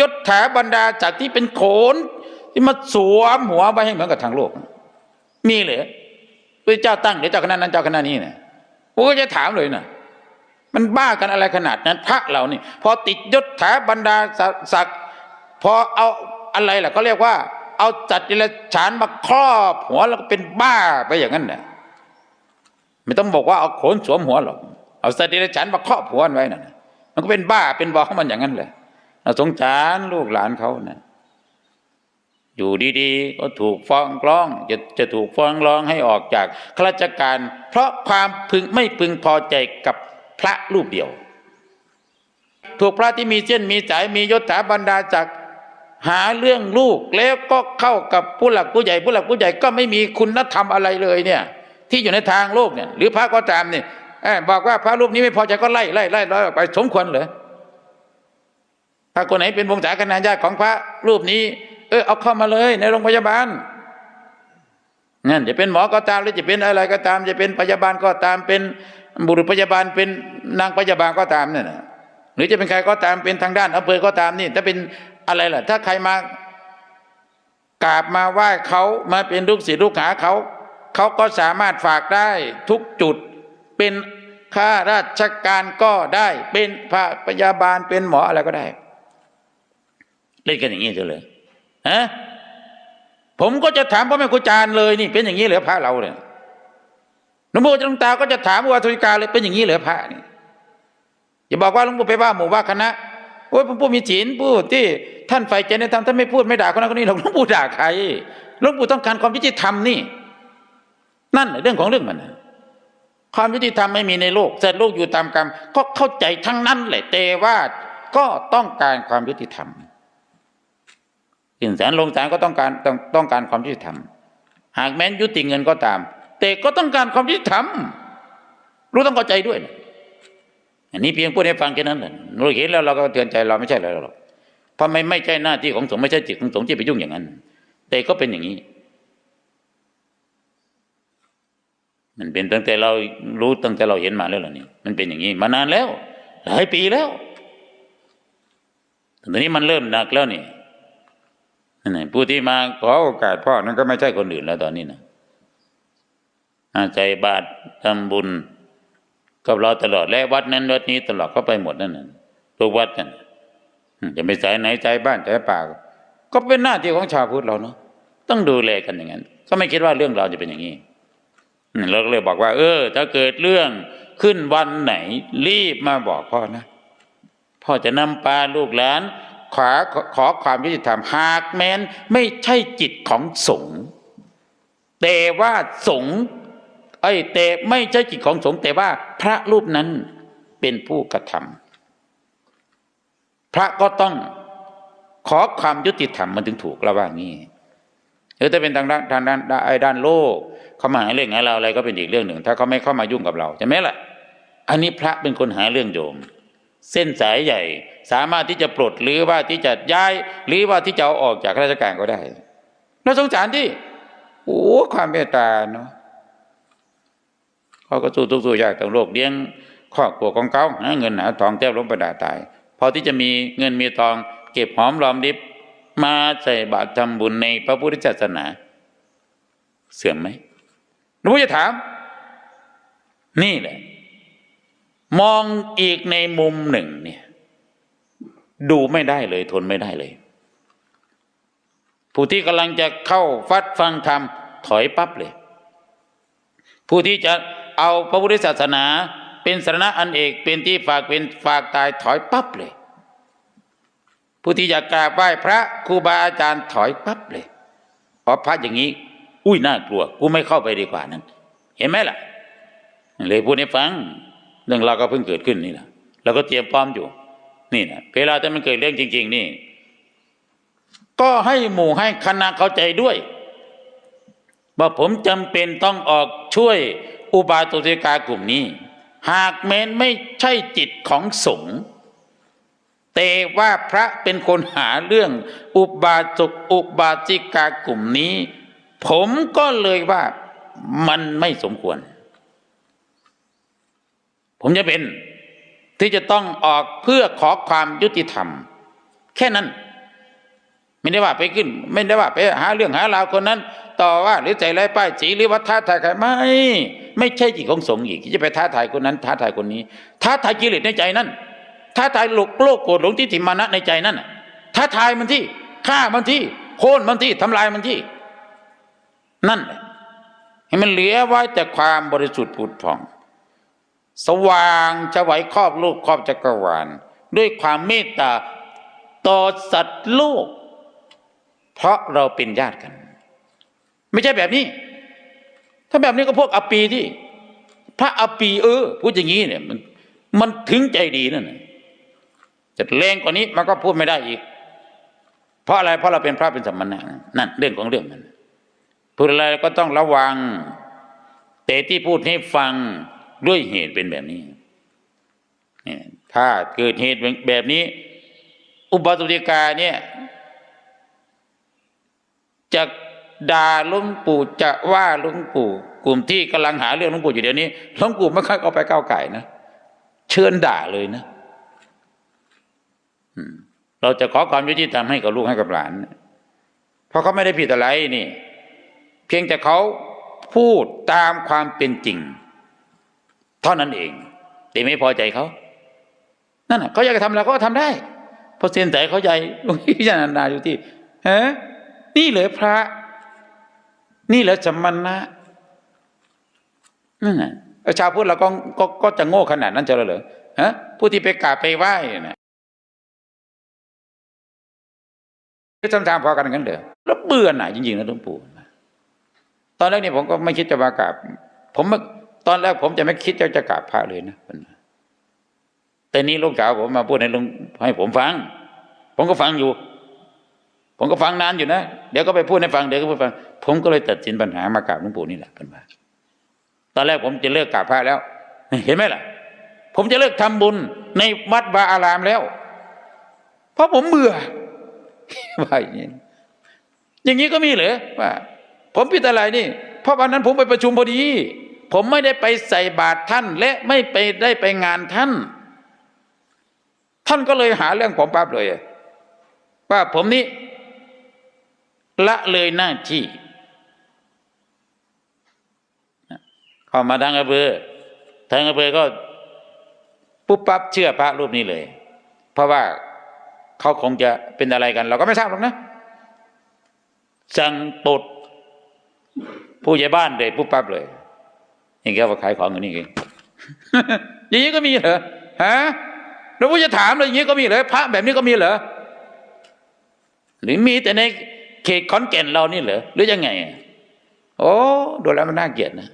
ยศถาบรรดาจากที่เป็นโขน ที่มาสวมหัวไว้ให้เหมือนกับทางโลก มีเหรอพระเจ้าตั้งเดี๋ยวเจ้าคณะนั้นเจ้าคณะนี้เนี่ยผมก็จะถามเลยนะมันบ้ากันอะไรขนาดนั้น พระเรานี่พอติดยศถาบรรดาศักดิ์พอเอาอะไรล่ะเขาเรียกว่า เอาจัดดิลฉานมาครอบหัวแล้วก็เป็นบ้าไปอย่างนั้นเนี่ยไม่ต้องบอกว่าเอาโขนสวมหัวหรอกเอาสัตว์ดิลฉานมาครอบหัวไว้นั่นน่ะมันก็เป็นบ้าเป็นบอของมันอย่างนั้นแหละ น่าสงสารลูกหลานเขานะอยู่ดีๆ ก็ถูกฟ้องร้อง จะจะถูกฟ้องร้องให้ออกจากข้าราชการ เพราะความพึงไม่พึงพอใจกับพระรูปเดียว ถูกพระที่มีเส้นมีสายมียศถาบรรดาจากหาเรื่องลูกแล้วก็เข้ากับผู้หลักผู้ใหญ่ผู้หลักผู้ใหญ่ก็ไม่มีคุณธรรมอะไรเลยเนี่ย ที่อยู่ในทางโลกเนี่ย หรือพระก็ตามเนี่ยเอ้ยบอกว่าพระรูปนี้ไม่พอใจก็ไล่ไล่ไล่ไล่ออกไปสมควรเหรอ ถ้าคนไหนเป็นวงศาคณาญาติของพระรูปนี้ เออเอาเข้ามาเลย ในโรงพยาบาลนั่นจะเป็นหมอก็ตามหรือจะเป็นอะไรก็ตาม จะเป็นพยาบาลก็ตามเป็นบุรุษพยาบาลเป็นนางพยาบาลก็ตามเนี่ยนะหรือจะเป็นใครก็ตามเป็นทางด้านอำเภอก็ตามนี่ถ้าเป็นอะไรล่ะ ถ้าใครมากราบมาไหว้เขามาเป็นลูกศิษย์ลูกหาเขาเขาก็สามารถฝากได้ทุกจุดเป็นข้าราชการก็ได้ เป็นพยาบาลเป็นหมออะไรก็ได้ เล่นกันอย่างนี้เฉยเลยฮะผมก็จะถามพ่อแม่ครูอาจารย์เลยนี่เป็นอย่างนี้เหรอพระเราเนี่ยหลวงปู่หลวงตาก็จะถามว่าธุริกาเลยเป็นอย่างนี้เหรอพระนี่อย่าบอกว่าหลวงปู่ไปว่าหมู่ว่าคณะโอ้ยผมผู้มีศีลผู้ที่ท่านใฝ่ใจในธรรมท่านไม่พูดไม่ด่าคนนั้นคนนี้หรอกหลวงปู่ด่าใครหลวงปู่ต้องการความยุติธรรมนี่ นั่นเรื่องของเรื่องมันความยุติธรรมไม่มีในโลกแต่โลกอยู่ตามกรรมก็เข้าใจทั้งนั้นแหละแต่ว่าก็ต้องการความยุติธรรม ขึ้นศาลลงศาลก็ต้องการต้องต้องการความยุติธรรม หากแม้นยุติเงินก็ตาม แต่ก็ต้องการความยุติธรรม รู้ต้องเข้าใจด้วยนะอันนี้เพียงพูดให้ฟังแค่นั้นแหละเราเห็นแล้วเราก็เตือนใจเราไม่ใช่อะไรหรอกเพราะไม่ไม่ใช่หน้าที่ของสงฆ์ไม่ใช่จิตของสงฆ์ที่ไปยุ่งอย่างนั้น แต่ก็เป็นอย่างนี้ มันเป็นตั้งแต่เรารู้ตั้งแต่เราเห็นมาแล้วล่ะนี่มันเป็นอย่างนี้ มานานแล้ว หลายปีแล้วตอนนี้มันเริ่มหนักแล้วนี่ ผู้ที่มาขอโอกาสพ่อนั้นก็ไม่ใช่คนอื่นแล้วตอนนี้นะอาใจบาตรทำบุญกับเราตลอดและวัดนั้นวัดนี้ตลอดก็ไปหมดนั่นน่ะทุกวัดนั่นจะไปสายไหนใจบ้านใจป่าก็เป็นหน้าที่ของชาวพุทธเราเนาะต้องดูแลกันอย่างนั้น ก็ไม่คิดว่าเรื่องเราจะเป็นอย่างนี้เราก็เลยบอกว่า เออ ถ้าเกิดเรื่องขึ้นวันไหน รีบมาบอกพ่อนะพ่อจะนำปลาลูกหลาน ขอขอความยุติธรรมหากแม้นไม่ใช่จิตของสงฆ์แต่ว่าสงฆ์ไอ้แต่ไม่ใช่จิตของสงฆ์แต่ว่าพระรูปนั้นเป็นผู้กระทำพระก็ต้องขอความยุติธรรมมันถึงถูกแล้วว่างี้เออถ้าเป็นทางด้านทางด้านไอ้ด้านโลก เขามาหาเรื่องหาเราอะไรก็เป็นอีกเรื่องหนึ่ง ถ้าเขาไม่เข้ามายุ่งกับเราใช่ไหมล่ะ อันนี้พระเป็นคนหาเรื่องโยม เส้นสายใหญ่ สามารถที่จะปลดหรือว่าที่จะย้าย หรือว่าที่จะเอาออกจากราชการก็ได้น่าสงสารที่โอ้ความเมตตาเนาะเขาก็สู้ทุกสู้ยากต่างโลกเลี้ยงครอบครัวของเขาหาเงินหาทองแทบล้มประดาตายพอที่จะมีเงินมีทอง เก็บหอมรอมริบมาใส่บาตรทำบุญในพระพุทธศาสนา เสื่อมไหมหนูจะถาม นี่แหละ มองอีกในมุมหนึ่งเนี่ย ดูไม่ได้เลยทนไม่ได้เลย ผู้ที่กำลังจะเข้าฟัดฟังธรรมถอยปั๊บเลย ผู้ที่จะเอาพระพุทธศาสนา เป็นสาระอันเอกเป็นที่ฝากเป็นฝากตายถอยปั๊บเลย ผู้ที่อยากกราบไหว้พระครูบาอาจารย์ถอยปั๊บเลยเพราะพระอย่างนี้ อุ้ยน่ากลัวกูไม่เข้าไปดีกว่านั้น เห็นไหมล่ะ เลยพูดให้ฟัง เรื่องเราก็เพิ่งเกิดขึ้นนี่แหละเราก็เตรียมพร้อมอยู่ นี่นะเวลาจะมันเกิดเรื่องจริง ๆ นี่ ก็ให้หมู่ให้คณะเข้าใจด้วยว่าผมจำเป็นต้องออกช่วยอุบาตุติกากลุ่มนี้ หากแม้นไม่ใช่จิตของสงฆ์แต่ว่าพระเป็นคนหาเรื่องอุบาตุกอุบาติกากลุ่มนี้ ผมก็เลยว่ามันไม่สมควร ผมจะเป็นที่จะต้องออกเพื่อขอความยุติธรรม แค่นั้น ไม่ได้ว่าไปขึ้น ไม่ได้ว่าไปหาเรื่องหาราวคนนั้น ต่อว่าหรือใจไร้ป้ายสีหรือว่าท้าทายใครไม่ ไม่ใช่จิตของสงฆ์อีกที่จะไปท้าทายคนนั้น ท้าทายคนนี้ ท้าทายกิเลสในใจนั่นท้าทายโลกโลกโกรธหลงที่ถิมานะในใจนั่นท้าทายมันที่ฆ่ามันที่โค่นมันที่ทำลายมันที่ นั่นให้มันเหลือไว้แต่ความบริสุทธิ์ผุดผ่อง สว่างจะไหวครอบโลกครอบจักรวาลด้วยความเมตตาต่อสัตว์โลก เพราะเราเป็นญาติกัน ไม่ใช่แบบนี้ ถ้าแบบนี้ก็พวกอปีที่ พระอปีเออพูดอย่างนี้เนี่ยมันมันถึงใจดีนั่นน่ะจะแรงกว่านี้มันก็พูดไม่ได้อีก เพราะอะไรเพราะเราเป็นพระเป็นสมณะนั่นเรื่องของเรื่องมันพูดอะไรก็ต้องระวัง แต่ที่พูดให้ฟัง ด้วยเหตุเป็นแบบนี้เนี่ยถ้าเกิดเหตุแบบนี้ อุบาสิกาเนี่ยจะด่าหลุงปู่จะว่าหลุงปู่ กลุ่มที่กำลังหาเรื่องหลุงปู่อยู่เดี๋ยวนี้หลุงปู่ไม่ค่อยเอาไปก้าวไก่นะเชิญด่าเลยนะเราจะขอความยุติธรรมให้กับลูกให้กับหลาน เพราะเขาไม่ได้ผิดอะไรนี่ เพียงแต่เขาพูดตามความเป็นจริง เท่านั้นเอง แต่ไม่พอใจเขานั่นน่ะเขาอยากจะทำอะไราก็ทำได้เพราะเซียนแต่เขาใหญ่หลวงพี่พิจารณาอยู่ที่ฮะนี่เหรอพระ นี่เหรอสมณะนั่นน่ะชาวพุทธเราก็ก็ก็จะโง่ขนาดนั้นจะเหรอฮะผู้ที่ไปกราบไปไหว้น่ะก็ทำทางพอกันงั้นเด้อแล้วเบื่อหน่ายจริงๆนะหลวงปู่ตอนแรกนี่ผมก็ไม่คิดจะมากราบ ผมม่ ตอนแรกผมจะไม่คิดจะจะกราบพระเลยนะแต่นี้ลูกสาวผมมาพูดให้ลุงให้ผมฟัง ผมก็ฟังอยู่ ผมก็ฟังนานอยู่นะเดี๋ยวก็ไปพูดให้ฟังเดี๋ยวก็ไปฟัง ผมก็เลยตัดสินปัญหามากราบหลวงปู่นี่แหละเป็นว่าตอนแรกผมจะเลิกกราบพระแล้ว เห็นไหมล่ะ ผมจะเลิกทำบุญในวัดบาอารามแล้ว เพราะผมเบื่อว่าอย่างนี้อย่างนี้ก็มีเหรอว่า ผมผิดอะไรนี่เพราะวันนั้นผมไปประชุมพอดี ผมไม่ได้ไปใส่บาตรท่าน และไม่ไปได้ไปงานท่าน ท่านก็เลยหาเรื่องผมปั๊บเลยว่าผมนี่ละเลยหน้าที่เข้ามาทางอำเภอทางอำเภอก็ปุ๊บปั๊บเชื่อพระรูปนี้เลย เพราะว่าเขาคงจะเป็นอะไรกัน เราก็ไม่ทราบหรอกนะสั่งปลดผู้ใหญ่บ้านเลยปุ๊บปั๊บเลย อย่างแก้ว่าขายของอย่างนี้เองอย่างนี้ก็มีเหรอฮะแล้วผู้จะถามเลยอย่างนี้ก็มีเหรอพระแบบนี้ก็มีเหรอหรือมีแต่ในเขตขอนแก่นเรานี่เหรอหรือยังไง โอ้ดูแล้วมันน่าเกลียดนะ